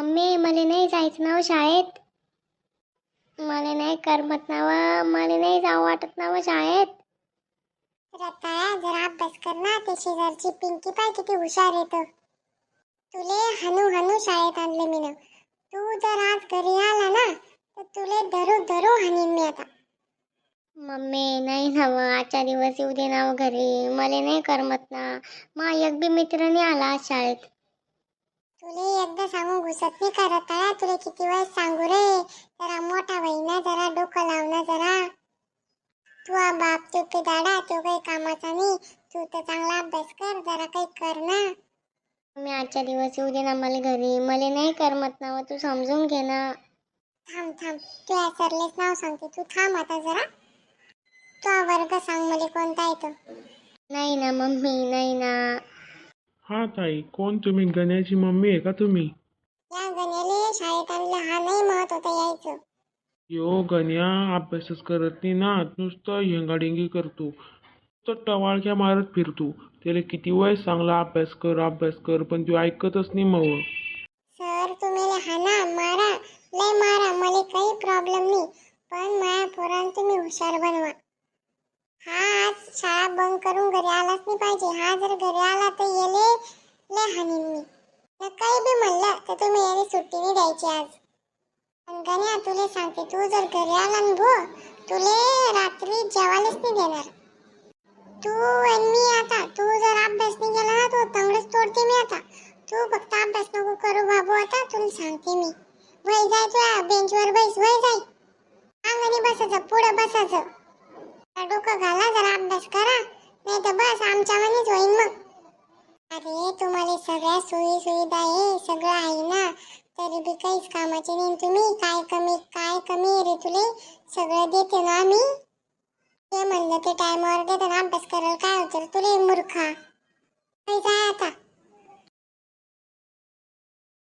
Mummy मला नाही जायचं ना हो शाळेत. मला नाही करमत ना व मला नाही जावं वाटत ना व शाळेत. रताळ्या जरा अभ्यास कर ना ते शेजारची पिंकी पाय किती हुशार येत तुले हनू हनू शाळेत आणले मी ना तू जर आज घरी आला ना तर तुले धरू धरू हाणीन मी आता. मम्मी नाही ना व आजच्या दिवस येऊ दे ना व घरी. मला नाही करमत ना मा एक बी मित्र नाही आला आज शाळेत. तुले एकदा दिसत नाही करत आहे. तुला किती वेळेस सांगू रे? जरा मोठा होई ना जरा डोकं लाव ना जरा. तू बाप तो पे दाडा तो काही कामाचा नाही. तू तर चांगला अभ्यास कर जरा काही कर ना. मी आजच्या दिवस येऊ दे ना मला घरी. मला नाही करमत ना तू समजून घे ना. थांब थांब. तू या सरलेच नाव सांगते. तू थांब आता जरा. तू हा वर्ग सांग मला कोणता येतो नाही ना मम्मी नाही ना. हा ताई कोण तुम्ही? गण्याची मम्मी आहे का तुम्ही? महत्त्व होतं यायचं. यो गण्या अभ्यासच करत नाही ना. नुसतं हेंगाडेंगी करतो. नुसतं टवाळक्या मारत फिरतो. त्याला किती वेळ चांगला अभ्यास कर अभ्यास कर पण तो ऐकतच नाही मग. सर तुम्ही हाना मारा लय मारा मला काही प्रॉब्लेम नाही. पण माया पोरांना तुम्ही हुशार बनवा. हा आज शाळा बंद करून घरी आलाच नाही पाहिजे. हा जर घरी आला तर येले लय हानीन मी. न काही बी म्हणलं तर तुम्ही याने सुट्टी नाही द्यायची आज. गण्या तुले सांगते तू जर घरी आला ना भो तुले रात्री जेवायलाच नाही देणार. तू आणि मी आता तू जर अभ्यास नाही केला ना तो तंगडच तोडते मी आता. तू फक्त अभ्यास नको करू बाबू आता तुला सांगते मी. वय जाय तुला बेंचवर बैस वय जाय. अंगणी बसायचं पुढं बसायचं. डोकं घाला जरा अभ्यास करा नाही तर बस आमच्या मनीच होईन मग. अरे तुम्हाला सगळ्या सोयी सुविधा आहे सगळं आहे ना. तरी बी काहीच कामाचे नाही. तुम्ही काय कमी काय कमी आहे रे तुले? सगळं देते ना आम्ही. ते म्हणलं ते टायमावर देते ना अभ्यास करायला काय होतं तुले मूर्खा?